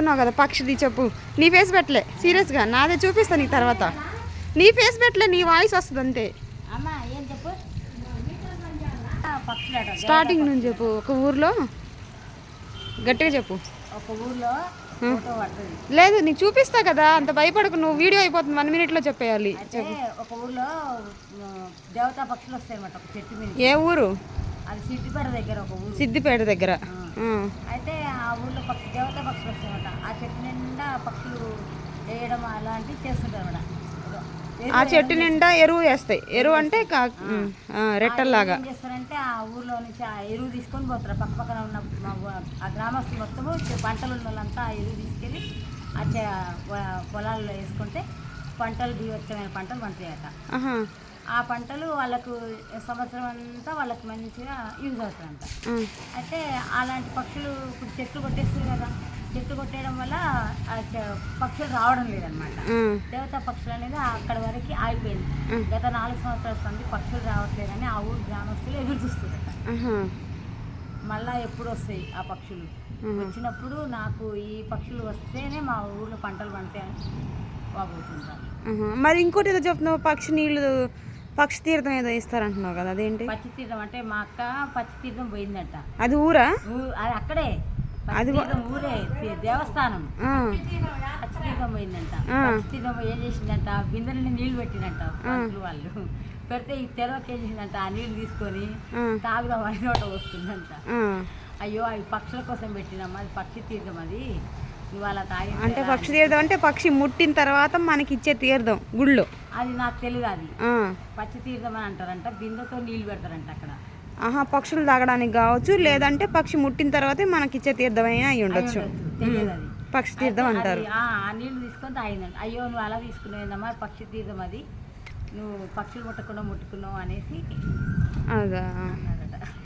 ఉన్నావు కదా పక్షిది చెప్పు. నీ ఫేస్ పెట్టలే. సీరియస్గా నాదే చూపిస్తా నీకు తర్వాత. నీ ఫేస్ పెట్టలే నీ వాయిస్ వస్తుంది అంతే. స్టార్టింగ్ నుంచి చెప్పు. ఒక ఊర్లో? గట్టిగా చెప్పు. ఒక ఊర్లో లేదు నీకు చూపిస్తా కదా అంత భయపడకు నువ్వు వీడియో అయిపోతుంది వన్ మినిట్లో చెప్పేయాలి. ఒక ఊర్లో దేవతా పక్షులు వస్తాయి అన్నమాట ఒక చెట్టు మీద. ఏ ఊరు? అది సిద్దిపేట దగ్గర ఒక ఊరు. సిద్దిపేట దగ్గర. అయితే ఆ ఊర్లో పక్షి దేవతా పక్షులు వస్తాయి అన్నమాట ఆ చెట్టు నిండా పక్షులు వేయడం అలాంటివి చేస్తుంటారు ఆ చెట్టు నిండా ఎరువు వేస్తాయి. ఎరువు అంటే రెట్టల్లాగా. చేస్తారంటే ఆ ఊర్లో నుంచి ఆ ఎరువు తీసుకొని పోతారు. పక్క పక్కన ఉన్న ఆ గ్రామస్తులు మొత్తము పంటలు ఉన్న వాళ్ళంతా ఆ ఎరువు తీసుకెళ్ళి ఆ పొలాల్లో వేసుకుంటే పంటలు దీవచ్చమైన పంటలు పండుతాయట. ఆ పంటలు వాళ్ళకు సంవత్సరం అంతా వాళ్ళకి మంచిగా యూజ్ అవుతాయంట. అయితే అలాంటి పక్షులు ఇప్పుడు చెట్లు కొట్టేస్తారు కదా చెట్లు కొట్టేయడం వల్ల పక్షులు రావడం లేదనమాట. దేవతా పక్షులు అనేది అక్కడ వరకు ఆగిపోయింది గత నాలుగు సంవత్సరాల సంది పక్షులు రావట్లేదని ఆ ఊరు గ్రామస్తులు ఎదురు చూస్తున్నారట. మళ్ళా ఎప్పుడు వస్తాయి ఆ పక్షులు వచ్చినప్పుడు నాకు ఈ పక్షులు వస్తేనే మా ఊర్లో పంటలు పండుతాయని ఆహా. మరి ఇంకోటి ఏదో చెప్తున్నావు పక్షి నీళ్ళు పక్షి తీర్థం ఏదో ఇస్తారంటున్నావు కదా అదేంటి? పచ్చి తీర్థం అంటే మా అక్క పచ్చి తీర్థం పోయిందట. అది ఊరా? ఊ- అది అక్కడే. పచ్చి తీర్థం ఊరే తి- దేవస్థానం. ఆ. పచ్చి తీర్థం పోయిందంట. ఆ. పచ్చి తీర్థం పోయి ఏం చేసిందంట? బిందె నుండి నీళ్ళు పెట్టిందంట పంతులు వాళ్ళు. పెడితే ఈ తెరవకి ఏం చేసిందంట? ఆ నీళ్ళు తీసుకొని ఆ. తాగుదాం అని నోట వస్తుందంట ఆ. అయ్యో అవి పక్షుల కోసం పెట్టినమ్మా అది పక్షి తీర్థం అది. నువ్వు అలా తాగి అంటే పక్షి తీర్థం అంటే పక్షి ముట్టిన తర్వాత మనకి ఇచ్చే తీర్థం గుళ్ళో. అది నాకు తెలియదు అది. పచ్చి తీర్థం అని అంటారంట బిందెతో నీళ్ళు పెడతారంట అక్కడ. ఆహా పక్షులు తాగడానికి కావచ్చు లేదంటే పక్షి ముట్టిన తర్వాతే మనకి ఇచ్చే తీర్థం అయినా అయి ఉండొచ్చు. పక్షి తీర్థం అంటారు. ఆ నీళ్ళు తీసుకొని తాగిందంట. అయ్యో నువ్వు అలా తీసుకున్నావు పక్షి తీర్థం అది. నువ్వు పక్షులు ముట్టకుండా ముట్టుకున్నావు అనేసి అదా.